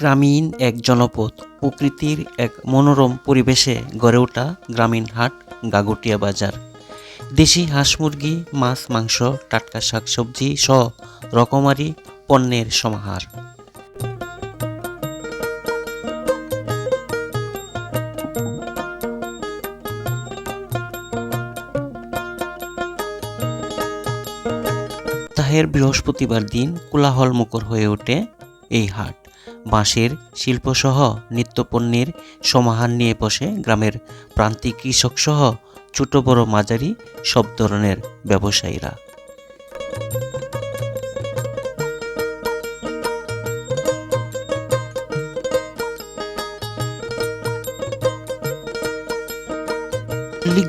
গ্রামীণ এক জনপদ, প্রকৃতির এক মনোরম পরিবেশে গড়ে ওঠা গ্রামীণ হাট, গাগুটিয়া বাজার। দেশি হাঁস মুরগি, মাছ, মাংস, টাটকা শাকসবজি সহ রকমারি পণ্যের সমাহার। সপ্তাহের বৃহস্পতিবার দিন কোলাহল মুখর হয়ে ওঠে এই হাট। বাঁশের শিল্পসহ নিত্যপণ্যের সমাহার নিয়ে বসে গ্রামের প্রান্তিক কৃষক সহ ছোট বড় মাঝারি সব ধরনের ব্যবসায়ীরা।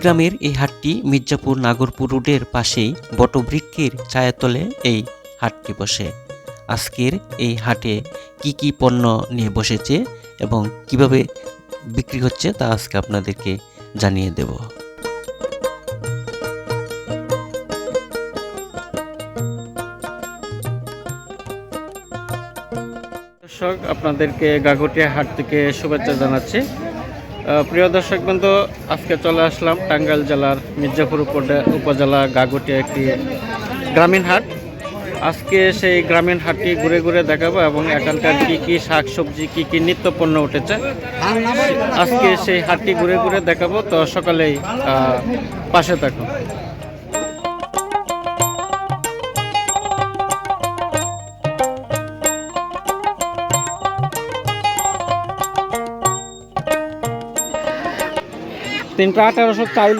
গ্রামের এই হাটটি মির্জাপুর নাগরপুর রোডের পাশেই বটবৃক্ষের ছায়াতলে এই হাটটি বসে। আজকের এই হাটে কি কি পণ্য নিয়ে বসেছে এবং কীভাবে বিক্রি হচ্ছে তা আজকে আপনাদেরকে জানিয়ে দেব। দর্শক, আপনাদেরকে গাগুটিয়া হাট থেকে শুভেচ্ছা জানাচ্ছি। প্রিয় দর্শক বন্ধু, আজকে চলে আসলাম টাঙ্গাইল জেলার মির্জাপুর উপজে- উপজেলা গাগুটিয়া একটি গ্রামীণ হাট। আজকে সেই গ্রামীণ হাটটি ঘুরে ঘুরে দেখাবো এবং এখানকার কি কি শাক সবজি কি কি নিত্য পণ্য উঠেছে। আজকে সেই হাটটি ঘুরে ঘুরে দেখাবো, তো সকালেই পাশে থাকুন। তিনটা আঠারোশো চাইল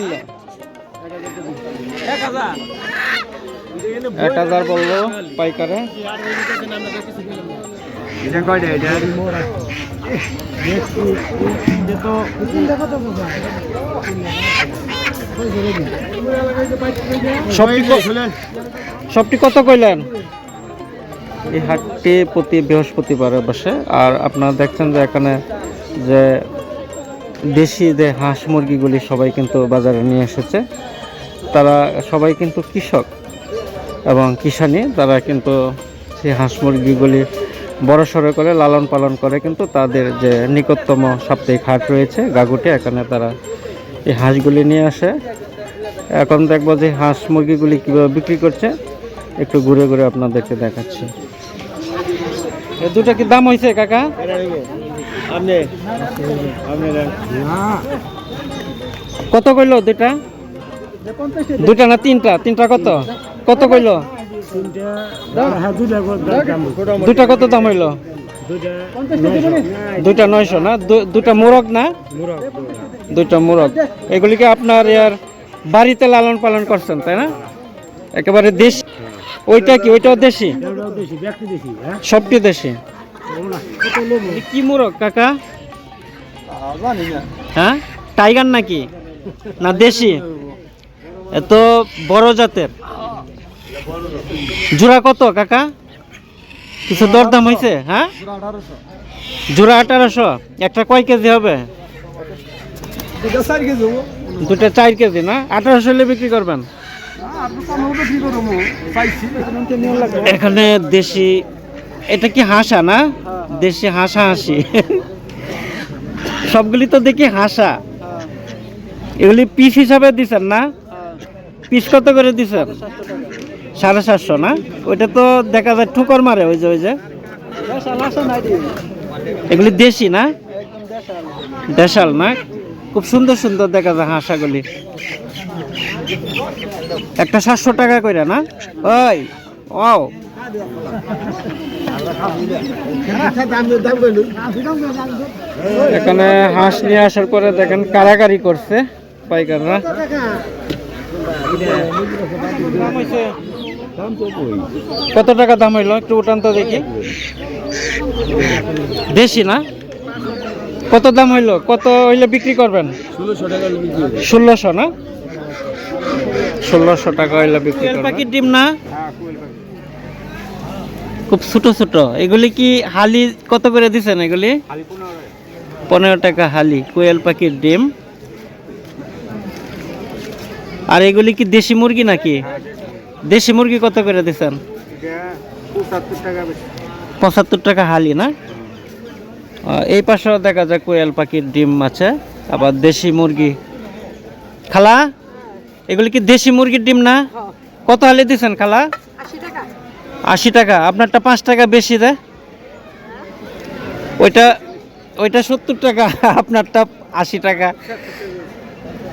এক হাজার বলল পাইকারে? সবটি কত কইলেন? এই হাটটি প্রতি বৃহস্পতিবারে বসে আর আপনারা দেখছেন যে এখানে যে দেশি যে হাঁস মুরগিগুলি সবাই কিন্তু বাজারে নিয়ে এসেছে। তারা সবাই কিন্তু কৃষক। এবং কিষানি তারা কিন্তু সেই হাঁস মুরগিগুলি বড় সড়ো করে লালন পালন করে কিন্তু তাদের যে নিকটতম সাপ্তাহিক হাট রয়েছে গাগুটে এখানে তারা এই হাঁসগুলি নিয়ে আসে। এখন দেখব যে হাঁস মুরগিগুলি কীভাবে বিক্রি করছে। একটু ঘুরে ঘুরে আপনাদেরকে দেখাচ্ছি। এ দুটো কি দাম হয়েছে কাকা? কত কইলো দুটা? দুটা না তিনটা? তিনটা কত? কত কইলো? দুটা কত দাম হইল? দুটা নয়শো না? দুটা মোরগ না? দুটা মোরগ। এগুলিকে আপনার ইয়ার বাড়িতে লালন পালন করছেন, তাই না? একেবারে দেশি ওইটা কি? ওইটাও দেশি? সবটি দেশি। কি মোরগ, কাকা? হ্যাঁ? টাইগার নাকি? না, দেশি? এত বড় জাতের। জোড়া কত, কাকা? কিছু দরদাম হয়েছে হ্যাঁ? জোড়া আঠারোশো। একটা কয় কেজি হবে? দুটা চার কেজি, না? আঠারোশো হলে বিক্রি করবেন। এখানে দেশি, এটা কি হাসা, না? দেশি হাসা হাসি। সবগুলি তো দেখি হাসা। এগুলি পিস হিসাবে দিছেন, না? পিস কত করে দিছেন? সাড়ে সাতশো না? ওইটা তো দেখা যায় ঠুকর মারে ওই যে ওই যে। এগুলি দেশি না? দেশাল না? খুব সুন্দর সুন্দর দেখা যায় হাঁসাগুলি। একটা সাতশো টাকা করে না? ওই ও এখানে হাঁস নিয়ে আসার পরে দেখেন কারাকারি করছে পাইকাররা? কত টাকা দাম হইল? একটু উঠান তো দেখি। বেশি না? কত দাম হইল? কত হইলে বিক্রি করবেন? ষোলোশো না? ষোলোশো টাকা হইলে বিক্রি পাখির ডিম না? খুব ছোট ছোট। এগুলি কি হালি কত করে দিছেন এগুলি? পনেরো টাকা হালি কোয়েল পাখির ডিম। আর এগুলি কি দেশি মুরগি নাকি? দেশি মুরগি কত করে দিচ্ছেন পঁচাত্তর টাকা হালি না? এই পাশেও দেখা যায় কোয়েল পাখির ডিম আছে আবার দেশি মুরগি। খালা এগুলি কি দেশি মুরগির ডিম না? কত হালি দিচ্ছেন খালা? আশি টাকা। আপনারটা পাঁচ টাকা বেশি দেয় ওইটা ওইটা সত্তর টাকা আপনারটা আশি টাকা।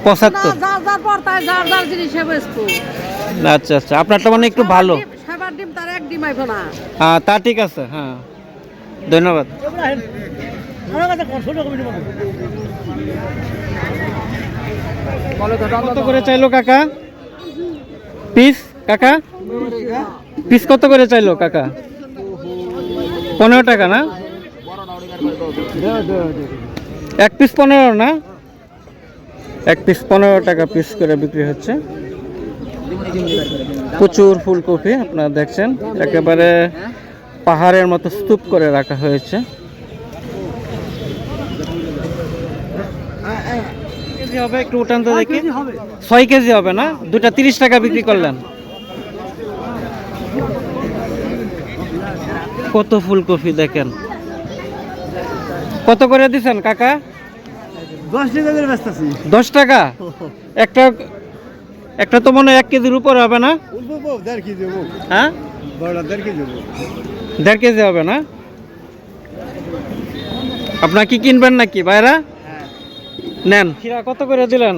পঁচাত্তর। আচ্ছা আচ্ছা। আপনারটা মানে একটু ভালো। সবার ডিম তার এক ডিম আইব না। হ্যাঁ তা ঠিক আছে হ্যাঁ। ধন্যবাদ। কত করে চাইলো কাকা? পিস কাকা? পিস কত করে চাইলো কাকা? পনেরো টাকা না? এক পিস পনেরো না? এক পিস পনেরো টাকা পিস করে বিক্রি হচ্ছে। প্রচুর ফুলকপি আপনারা দেখছেন। একেবারে পাহাড়ের মতো স্তূপ করে রাখা হয়েছে। হবে একটু উঠান তো দেখি ছয় কেজি হবে না? দুটা তিরিশ টাকা বিক্রি করলেন। কত ফুলকপি দেখেন। কত করে দিছেন কাকা? দশ টাকা করে দশ টাকা? একটা একটা তো মনে হয় এক কেজির উপরে হবে না? দেড় কেজি হ্যাঁ? দেড় কেজি দেড় কেজি হবে না? আপনার কি কিনবেন নাকি ভাইরা? নেন। খিরা কত করে দিলেন?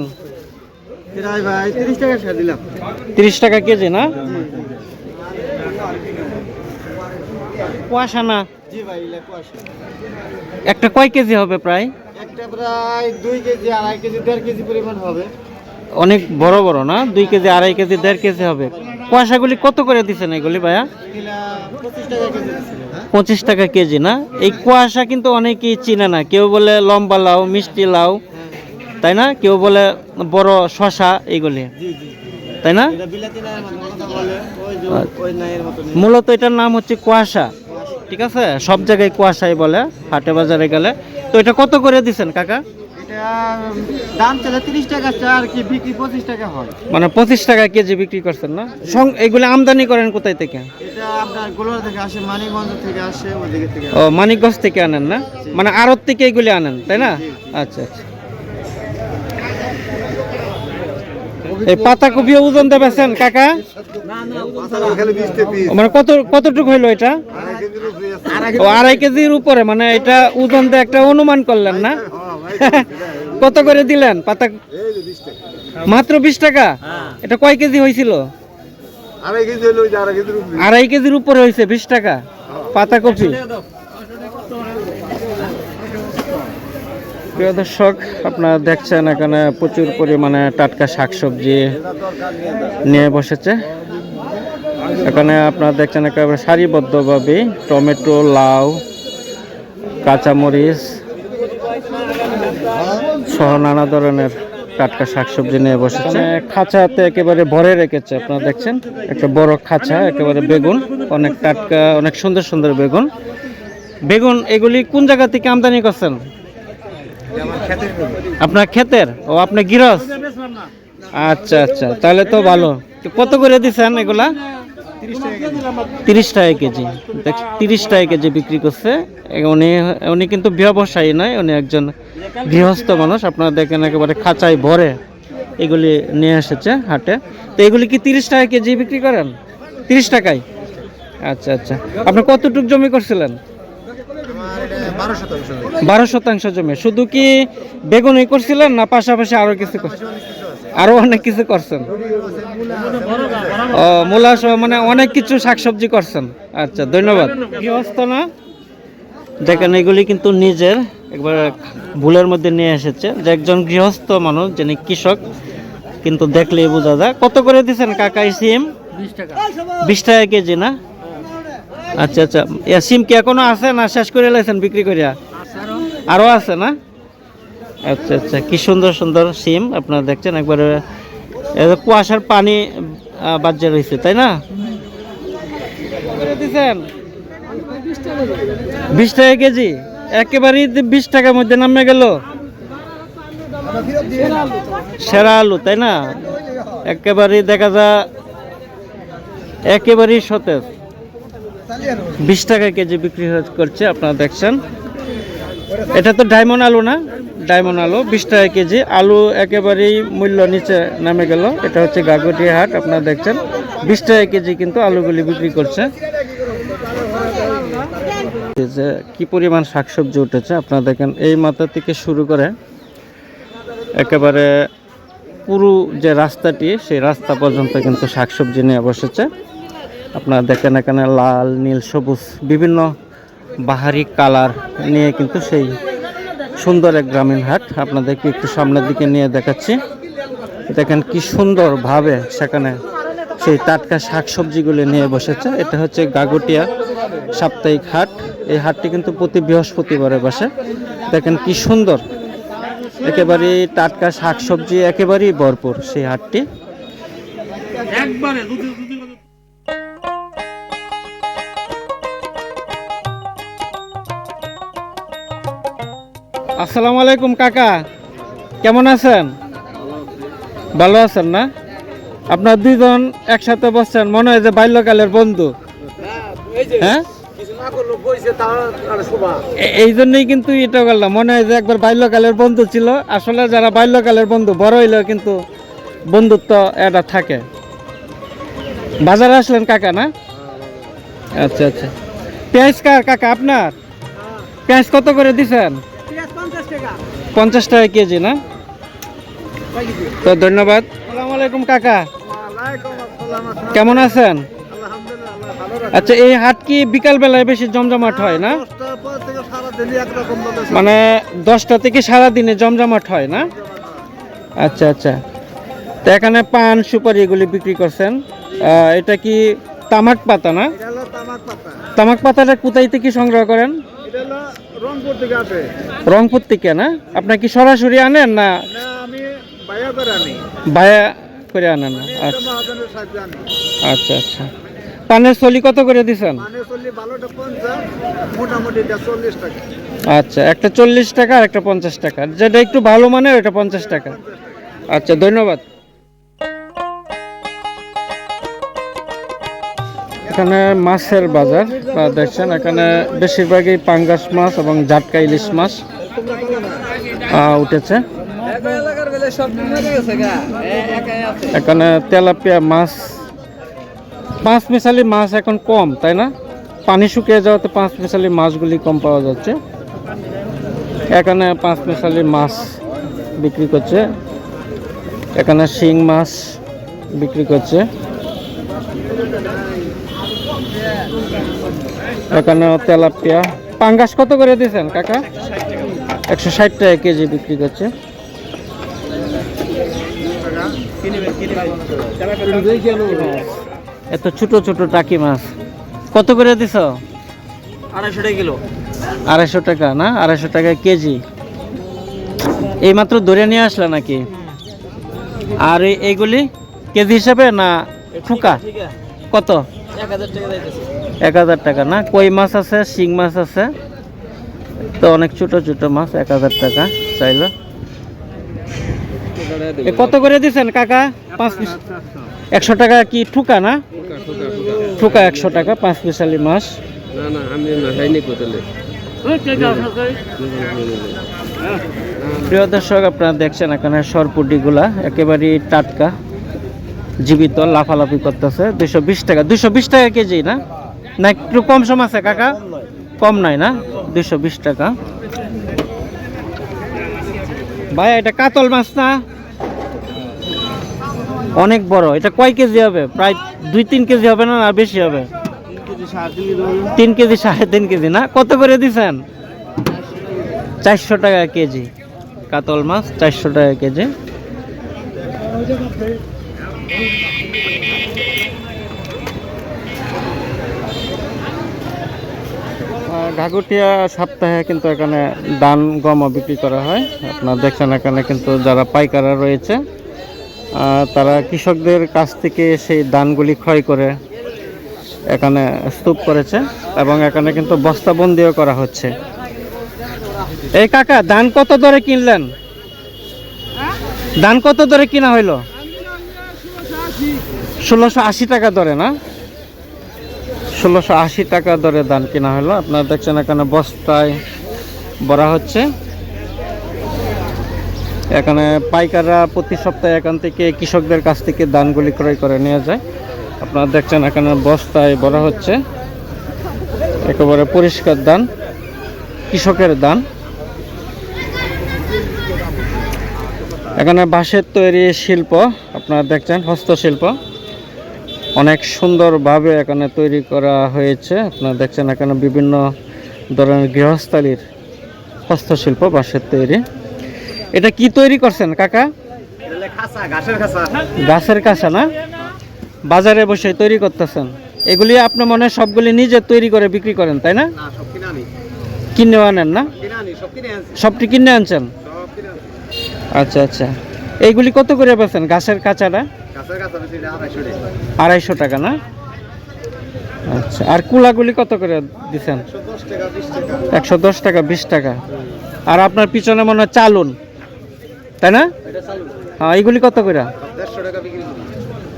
তিরিশ টাকা দিলাম। তিরিশ টাকা কেজি না? কুয়াশা না? জি ভাই লেখো একটা কয় কেজি হবে প্রায়? একটা প্রায় দুই কেজি আড়াই কেজি দেড় কেজি পরিমাণ হবে। অনেক বড় বড় না? দুই কেজি, আড়াই কেজি, দেড় কেজি হবে। কুয়াশাগুলি কত করে দিচ্ছেন এগুলি ভাইয়া? পঁচিশ টাকা কেজি না? এই কুয়াশা কিন্তু অনেকেই চিনে না। কেউ বলে লম্বা লাউ, মিষ্টি লাউ, তাই না? কেউ বলে বড় শশা এইগুলি তাই না? মূলত এটার নাম হচ্ছে কুয়াশা। ঠিক আছে? সব জায়গায় কুয়াশাই বলে, হাটে বাজারে গেলে। তো এটা কত করে দিছেন, কাকা? এটা দাম চলে তিরিশ টাকা আর কি বিক্রি পঁচিশ টাকা হয়। মানে পঁচিশ টাকা কেজি বিক্রি করছেন না? এগুলো আমদানি করেন কোথায় থেকে? এটা আপনার গোলার থেকে আসে মানিকগঞ্জ থেকে আসে ওদিকে থেকে ও মানিকগঞ্জ থেকে আনেন না? মানে আড়ত থেকে এগুলি আনেন তাই না? আচ্ছা আচ্ছা। এই পাতাকপি ওজন দেবেছেন কাকা? মানে কত কতটুকু হইল এটা? আড়াই কেজির উপরে মানে এটা ওজন দিয়ে একটা অনুমান করলেন না? কত করে দিলেন? পাতা মাত্র বিশ টাকা? এটা কয় কেজি হয়েছিল? আড়াই কেজির উপরে। হয়েছে বিশ টাকা? পাতাকপি প্রিয় দর্শক আপনারা দেখছেন এখানে প্রচুর পরিমাণে টাটকা শাকসবজি নিয়ে বসেছে। এখানে আপনারা দেখছেন একেবারে সারিবদ্ধভাবে টমেটো লাউ কাঁচামরিচ সহ নানা ধরনের টাটকা শাকসবজি নিয়ে বসেছে। খাঁচাতে একেবারে ভরে রেখেছে, আপনারা দেখছেন? একটা বড় খাঁচা, একেবারে বেগুন, অনেক টাটকা, অনেক সুন্দর সুন্দর বেগুন। বেগুন, এগুলি কোন জায়গা থেকে আমদানি করছেন? আপনার ক্ষেতের? ও আপনার গিরস আচ্ছা আচ্ছা তাহলে তো ভালো। কত করে দিচ্ছেন এগুলা? তিরিশ টাকা কেজি। তিরিশ টাকা কেজি। বিক্রি করছে। উনি উনি কিন্তু ব্যবসায়ী নয়, উনি একজন গৃহস্থ মানুষ। আপনারা দেখেন একেবারে খাঁচায় ভরে এগুলি নিয়ে এসেছে হাটে। তো এগুলি কি তিরিশ টাকা কেজি বিক্রি করেন? তিরিশ টাকায়? আচ্ছা আচ্ছা। আপনি কতটুক জমি করছিলেন? বারো শতাংশ জমি। শুধু কি বেগুনই করছিলেন না পাশাপাশি আরও কিছু করছেন আরও অনেক কিছু করছেন? ও মূলা সহ মানে অনেক কিছু শাকসবজি করছেন। আচ্ছা ধন্যবাদ। গৃহস্থ না? দেখেন এগুলি কিন্তু নিজের একবার ভুলের মধ্যে নিয়ে এসেছে। যে একজন গৃহস্থ মানুষ যিনি কৃষক কিন্তু দেখলেই বোঝা যায়। কত করে দিচ্ছেন কাকাই সিম? বিশ টাকা। কেজি না? আচ্ছা আচ্ছা। সিম কি এখনও আছে না শেষ করে লাইছেন বিক্রি করিয়া? আরও আছে না? আচ্ছা আচ্ছা। কি সুন্দর সুন্দর সিম আপনারা দেখছেন। একবারে কুয়াশার পানি বাজ্যে রয়েছে, তাই না? বিশ টাকা কেজি। একেবারেই বিশ টাকার মধ্যে নামে গেল। সেরা আলু, তাই না? একেবারেই দেখা যায়, একেবারেই সতেজ। বিশ টাকা কেজি বিক্রি করছে, আপনারা দেখছেন। এটা তো ডায়মন্ড আলু না? ডায়মন্ড আলু, বিশ টাকা কেজি। আলু একেবারেই মূল্য নিচে নামে গেল। এটা হচ্ছে গাগটিয়া হাট, আপনারা দেখছেন। বিশ টাকা কেজি কিন্তু আলুগুলি বিক্রি করছে। যে কি পরিমাণ শাকসবজি উঠেছে, আপনারা দেখেন, এই মাথা থেকে শুরু করে একেবারে পুরো যে রাস্তাটি, সেই রাস্তা পর্যন্ত কিন্তু শাকসবজি নিয়ে বসেছে। আপনারা দেখেন এখানে লাল, নীল, সবুজ, বিভিন্ন বাহারি কালার নিয়ে কিন্তু সেই সুন্দর এক গ্রামীণ হাট। আপনাদেরকে একটু সামনের দিকে নিয়ে দেখাচ্ছি। দেখেন কি সুন্দরভাবে সেখানে সেই টাটকা শাক শাকসবজিগুলো নিয়ে বসেছে। এটা হচ্ছে গাগটিয়া সাপ্তাহিক হাট। এই হাটটি কিন্তু প্রতি বৃহস্পতিবারে বসে। দেখেন কি সুন্দর। একেবারে টাটকা শাকসবজি, একেবারেই ভরপুর সেই হাটটি। আসসালামু আলাইকুম, কাকা। কেমন আছেন? ভালো আছেন না? আপনার দুজন একসাথে বসছেন, মনে হয় যে বাল্যকালের বন্ধু। হ্যাঁ? এই জন্যই কিন্তু এটা করলাম মনে হয় যে একবার বাল্যকালের বন্ধু ছিল। আসলে যারা বাল্যকালের বন্ধু, বড় হইলেও কিন্তু বন্ধুত্ব এটা থাকে। বাজারে আসলেন কাকা, না? আচ্ছা আচ্ছা। পেঁয়াজ কার, কাকা, আপনার? পেঁয়াজ কত করে দিছেন? পঞ্চাশ টাকা কেজি না? তো ধন্যবাদ। আসসালামু আলাইকুম কাকা। কেমন আছেন? আচ্ছা এই হাট কি বিকাল বেলায় বেশি জমজমাট হয় না? মানে দশটা থেকে সারা দিনে জমজমাট হয় না? আচ্ছা আচ্ছা। তো এখানে পান সুপারি এগুলি বিক্রি করছেন। এটা কি তামাক পাতা না? তামাক পাতাটা কোথায় থেকে সংগ্রহ করেন? রংপুর থেকে আসে। রংপুর থেকে না? আপনার কি সরাসরি আনেন না? আমি বাইয়া করে আনি। ভায়া করে আনেন না? আচ্ছা। আচ্ছা আচ্ছা। পানের চলি কত করে দিছেন? মানে আচ্ছা একটা চল্লিশ টাকা আর একটা পঞ্চাশ টাকা। যেটা একটু ভালো মানের ওটা পঞ্চাশ টাকা। আচ্ছা ধন্যবাদ। এখানে মাছের বাজার দেখছেন এখানে বেশিরভাগই পাঙ্গাস মাছ এবং জাটকা ইলিশ মাছ উঠেছে। এখানে তেলাপিয়া মাছ, পাঁচ মিশালি মাছ এখন কম, তাই না? পানি শুকিয়ে যাওয়াতে পাঁচ মিশালি মাছগুলি কম পাওয়া যাচ্ছে। এখানে পাঁচ মিশালি মাছ বিক্রি করছে। এখানে শিং মাছ বিক্রি করছে। এখানে তেলাপিয়া। পাঙ্গাস কত করে দিয়েছেন কাকা? একশো ষাট টাকা কেজি বিক্রি করছে। এত ছোট ছোট টাকি মাছ। কত করে দিছ? আড়াইশো টাকা কিলো। আড়াইশো টাকা না? আড়াইশো টাকা কেজি। এই মাত্র ধরে নিয়ে আসলে নাকি? আর এই- এইগুলি কেজি হিসাবে না ঠুকা কত? এক হাজার টাকা না? কই মাছ আছে? শিং মাছ আছে। তো অনেক ছোট ছোট মাছ এক হাজার টাকা চাইলো। এ কত করে দিছেন কাকা? পাঁচ পিস একশো টাকা কি ঠুকা না? ঠুকা একশো টাকা পাঁচ পিসালি মাছ। না না আমি খাইনি কোথালে। প্রিয় দর্শক আপনারা দেখছেন এখানে সরপুটিগুলা একেবারেই টাটকা। জীবিত, লাফালাফি করতেছে। দুইশো বিশ টাকা। দুইশো বিশ টাকা কেজি না? না, একটু কম সম আছে কাকা? কম নাই না? দুইশো বিশ টাকা। ভাই, এটা কাতল মাছ না? অনেক বড়। এটা কয় কেজি হবে? প্রায় দুই তিন কেজি হবে না আর বেশি হবে? তিন কেজি সাড়ে তিন কেজি না? কত করে দিছেন? চারশো টাকা কেজি। কাতল মাছ, চারশো টাকা কেজি। ঘাগুটিয়া সপ্তাহে কিন্তু এখানে দান গমও বিক্রি করা হয়। আপনারা দেখছেন এখানে কিন্তু যারা পাইকাররা রয়েছে তারা কৃষকদের কাছ থেকে সেই ধানগুলি ক্ষয় করে এখানে স্তূপ করেছে এবং এখানে কিন্তু বস্তাবন্দিও করা হচ্ছে। এই কাকা ধান কত দরে কিনলেন? ধান কত দরে কিনা হইল? ষোলোশো আশি টাকা দরে, না? ষোলোশো আশি টাকা দরে ধান কিনা হলো। আপনারা দেখছেন এখানে বস্তায় ভরা হচ্ছে। এখানে পাইকাররা প্রতি সপ্তাহে এখান থেকে কৃষকদের কাছ থেকে ধানগুলি ক্রয় করে নিয়ে যায়। আপনারা দেখছেন এখানে বস্তায় ভরা হচ্ছে। একেবারে পরিষ্কার ধান কৃষকের ধান এখানে বাঁশের তৈরি শিল্প। আপনারা দেখছেন হস্তশিল্প। অনেক সুন্দরভাবে এখানে তৈরি করা হয়েছে। আপনারা দেখছেন এখানে বিভিন্ন ধরনের গৃহস্থালির হস্তশিল্প বাঁশের তৈরি। এটা কি তৈরি করছেন কাকা? গাছের কাছে না? বাজারে বসে তৈরি করতেছেন। এগুলি আপনি মনে হয় সবগুলি নিজে তৈরি করে বিক্রি করেন তাই না? কিনে আনেন না? সবটি কিনে আনছেন? আচ্ছা আচ্ছা। এইগুলি কত করে পাচ্ছেন গাছের কাঁচাটা? আড়াইশো টাকা। না? আচ্ছা আর কুলাগুলি কত করে দিচ্ছেন? একশো দশ টাকা বিশ টাকা। আর আপনার পিছনে মনে হয় চালুন তাই না? হ্যাঁ এইগুলি কত করে? দেড়শো টাকা বিক্রি করি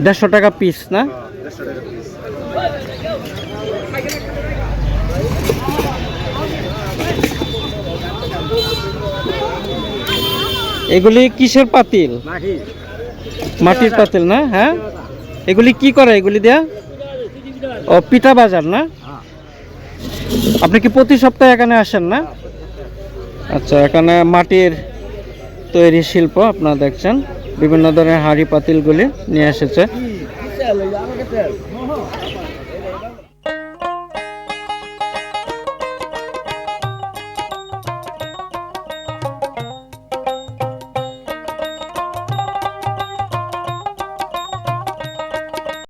দেড়শো টাকা পিস না দেড়শো টাকা পিস এগুলি কিসের পাতিল? মাটির। পাতিল না হ্যাঁ? এগুলি কি করে এগুলি দেয়া? ও পিঠা বাজার না? আপনি কি প্রতি সপ্তাহে এখানে আসেন না? আচ্ছা এখানে মাটির তৈরি শিল্প আপনারা দেখছেন। বিভিন্ন ধরনের হাঁড়ি পাতিলগুলি নিয়ে এসেছে।